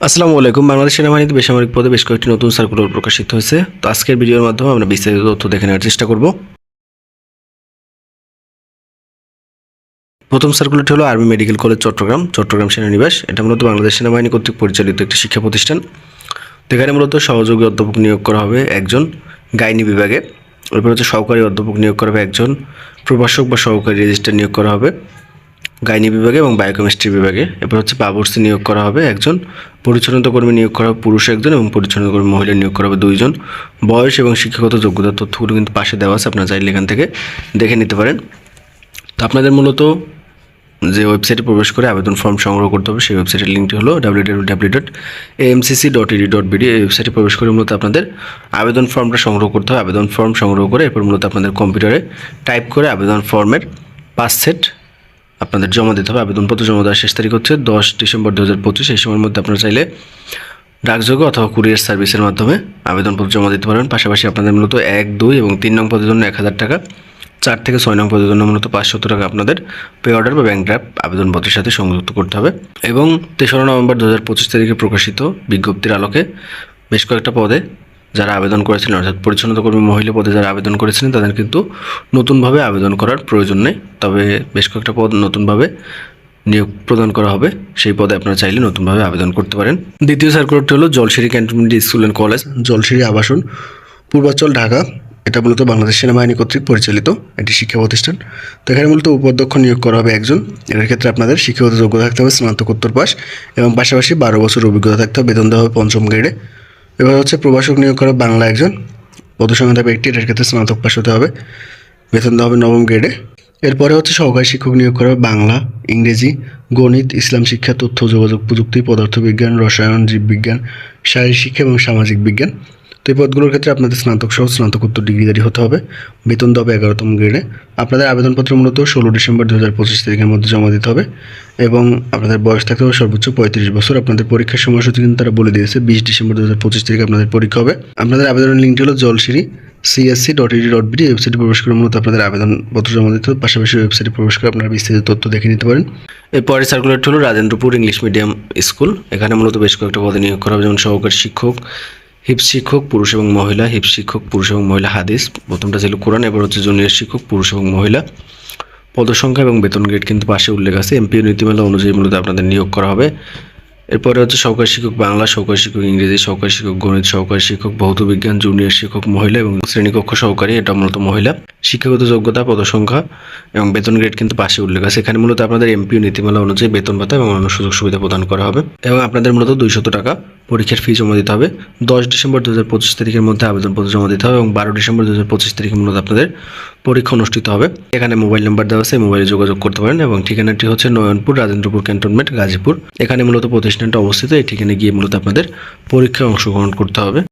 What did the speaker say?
আসসালামু আলাইকুম। বাংলাদেশ সেনাবাহিনীতে বেসামরিক পদে বেশ কয়েকটি নতুন সার্কুলার প্রকাশিত হয়েছে। তো আজকের ভিডিওর মাধ্যমে আমরা বিস্তারিত তথ্য দেখে নেওয়ার চেষ্টা করব। প্রথম সার্কুলারটি হলো army medical college Chattogram. Chattogram সেনানিবাস। এটা মূলত বাংলাদেশ সেনাবাহিনী কর্তৃক পরিচালিত একটি শিক্ষা প্রতিষ্ঠান। তো এখানে মূলত সহযোগী অধ্যাপক নিয়োগ করা হবে একজন গাইনি বিভাগে। এরপর হচ্ছে সহকারী অধ্যাপক নিয়োগ করা হবে একজন। প্রভাষক বা সহকারী রেজিস্ট্রার নিয়োগ করা হবে। গাইনি বিভাগে এবং বায়োকেমিস্ট্রি বিভাগে। এবার হচ্ছে বাবুর্সি নিয়োগ করা হবে একজন, পরিচ্ছন্নতা কর্মী নিয়োগ করা হবে পুরুষ একজন এবং পরিচ্ছন্নতা কর্মী মহিলা নিয়োগ করা হবে দুইজন। বয়স এবং শিক্ষাগত যোগ্যতার তথ্যগুলো কিন্তু পাশে দেওয়া আছে, আপনারা চাইলে এখান থেকে দেখে নিতে পারেন। তো আপনাদের মূলত যে ওয়েবসাইটে প্রবেশ করে আবেদন ফর্ম সংগ্রহ করতে হবে, সেই ওয়েবসাইটের লিঙ্কটি হলো W W W dot MCC dot ED dot BD এই ওয়েবসাইটে প্রবেশ করে মূলত আপনাদের আবেদন ফর্মটা সংগ্রহ করতে হবে। আবেদন ফর্ম সংগ্রহ করে এরপর মূলত আপনাদের কম্পিউটারে টাইপ করে আবেদন ফর্মের পাঁচ সেট আপনাদের জমা দিতে হবে। আবেদনপত্র জমা দেওয়ার শেষ তারিখ হচ্ছে দশ ডিসেম্বর দু হাজার পঁচিশ। এই সময়ের মধ্যে আপনারা চাইলে ডাকযোগে অথবা কুরিয়ার সার্ভিসের মাধ্যমে আবেদনপত্র জমা দিতে পারবেন পাশাপাশি আপনাদের মূলত এক, দুই এবং তিন নং পদের জন্য এক হাজার টাকা, চার থেকে ছয় নং পদের জন্য মূলত পাঁচশত টাকা আপনাদের পে অর্ডার বা ব্যাংক ড্রাফট আবেদনপত্রের সাথে সংযুক্ত করতে হবে। এবং তেসরা নভেম্বর দু হাজার পঁচিশ তারিখে প্রকাশিত বিজ্ঞপ্তির আলোকে বেশ কয়েকটা পদে যারা আবেদন করেছিলেন, অর্থাৎ পরিচ্ছন্নতা কর্মী মহিলা পদে যারা আবেদন করেছিলেন, তাদের কিন্তু নতুনভাবে আবেদন করার প্রয়োজন নেই। তবে বেশ কয়েকটা পদ নতুনভাবে নিয়োগ প্রদান করা হবে। সেই পদে আপনারা চাইলে নতুনভাবে আবেদন করতে পারেন। দ্বিতীয় সার্কুলারটি হলো Jolshiri cantonment school and college Jolshiri আবাসন পূর্বাঞ্চল ঢাকা। এটা মূলত বাংলাদেশ সেনাবাহিনী কর্তৃক পরিচালিত একটি শিক্ষা প্রতিষ্ঠান। তো এখানে মূলত উপাধ্যক্ষ নিয়োগ করা হবে একজন। এর ক্ষেত্রে আপনাদের শিক্ষাগত যোগ্যতা থাকতে হবে স্নাতকোত্তর পাস এবং পাশাপাশি বারো বছর অভিজ্ঞতা থাকতে হবে, বেতন দেওয়া হবে পঞ্চম গ্রেডে এবার হচ্ছে প্রভাষক নিয়োগ করা বাংলা একজন। পদসংখ্যা থাকবে একটি এটার ক্ষেত্রে স্নাতক পাশ হতে হবে। বেতন দেওয়া হবে নবম গ্রেডে এরপরে হচ্ছে সহকারী শিক্ষক নিয়োগ করা বাংলা, ইংরেজি, গণিত, ইসলাম শিক্ষা, তথ্য, যোগাযোগ প্রযুক্তি, পদার্থবিজ্ঞান, রসায়ন, জীববিজ্ঞান, শারীরিক শিক্ষা এবং সামাজিক বিজ্ঞান। তো এই পদগুলোর ক্ষেত্রে আপনাদের স্নাতক সহ স্নাতকোত্তর ডিগ্রিধারী হতে হবে। বেতন হবে এগারোতম গ্রেডে আপনাদের আবেদনপত্র মূলত ষোলো ডিসেম্বর দু হাজার পঁচিশ তারিখের মধ্যে জমা দিতে হবে এবং আপনাদের বয়স থাকতে হবে সর্বোচ্চ পঁয়ত্রিশ বছর। আপনাদের পরীক্ষার সময়সূচি কিন্তু তারা বলে দিয়েছে, বিশ ডিসেম্বর দু হাজার পঁচিশ তারিখে আপনাদের পরীক্ষা হবে। আপনাদের আবেদনের লিঙ্কটি হলো Jolshiri CSC dot ED dot BD ওয়েবসাইটে প্রবেশ করে মূলত আপনাদের আবেদনপত্র জমা দিতে হবে। পাশাপাশি ওয়েবসাইটে প্রবেশ করে আপনারা বিস্তারিত তথ্য দেখে নিতে পারেন। এরপরে সার্কুলারটি হলো রাজেন্দ্রপুর ইংলিশ মিডিয়াম স্কুল এখানে মূলত বেশ কয়েকটা পদে নিয়োগ করা হবে, যেমন সহকারী শিক্ষক হিপ শিক্ষক, পুরুষ এবং মহিলা, হিপ শিক্ষক, পুরুষ এবং মহিলা, হাদিস। প্রথমটা ছিল কোরআন, এবার হচ্ছে জুনিয়র শিক্ষক, পুরুষ এবং মহিলা। পদসংখ্যা এবং বেতন গ্রেড কিন্তু পাশে উল্লেখ আছে। এমপিও নীতিমালা অনুযায়ী মূলত আপনাদের নিয়োগ করা হবে। এরপরে হচ্ছে সহকারী শিক্ষক বাংলা, সহকারী শিক্ষক ইংরেজি, সহকারী শিক্ষক গণিত, সহকারী শিক্ষক ভৌত বিজ্ঞান জুনিয়র শিক্ষক মহিলা এবং শ্রেণীকক্ষ সহকারী, এটা মূলত মহিলা। শিক্ষাগত যোগ্যতা, পদসংখ্যা এবং বেতন গ্রেড কিন্তু পাশে উল্লেখ আছে। এখানে মূলত আপনাদের এমপিও নীতিমালা অনুযায়ী বেতন ভাতা এবং অন্য সুযোগ সুবিধা প্রদান করা হবে। এবং আপনাদের মূলত দুইশত টাকা পরীক্ষার ফি জমা দিতে হবে। দশ ডিসেম্বর দু হাজার পঁচিশ তারিখের মধ্যে আবেদনপত্র জমা দিতে হবে এবং বারো ডিসেম্বর দু হাজার পঁচিশ তারিখের মূলত আপনাদের পরীক্ষা অনুষ্ঠিত হবে। এখানে মোবাইল নাম্বার দেওয়া আছে মোবাইলে যোগাযোগ করতে পারেন এবং ঠিকানাটি হচ্ছে নয়নপুর, রাজেন্দ্রপুর ক্যান্টনমেন্ট, গাজীপুর। এখানে মূলত প্রতিষ্ঠানটা অবস্থিত, এই ঠিকানায় গিয়ে মূলত আপনাদের পরীক্ষায় অংশগ্রহণ করতে হবে।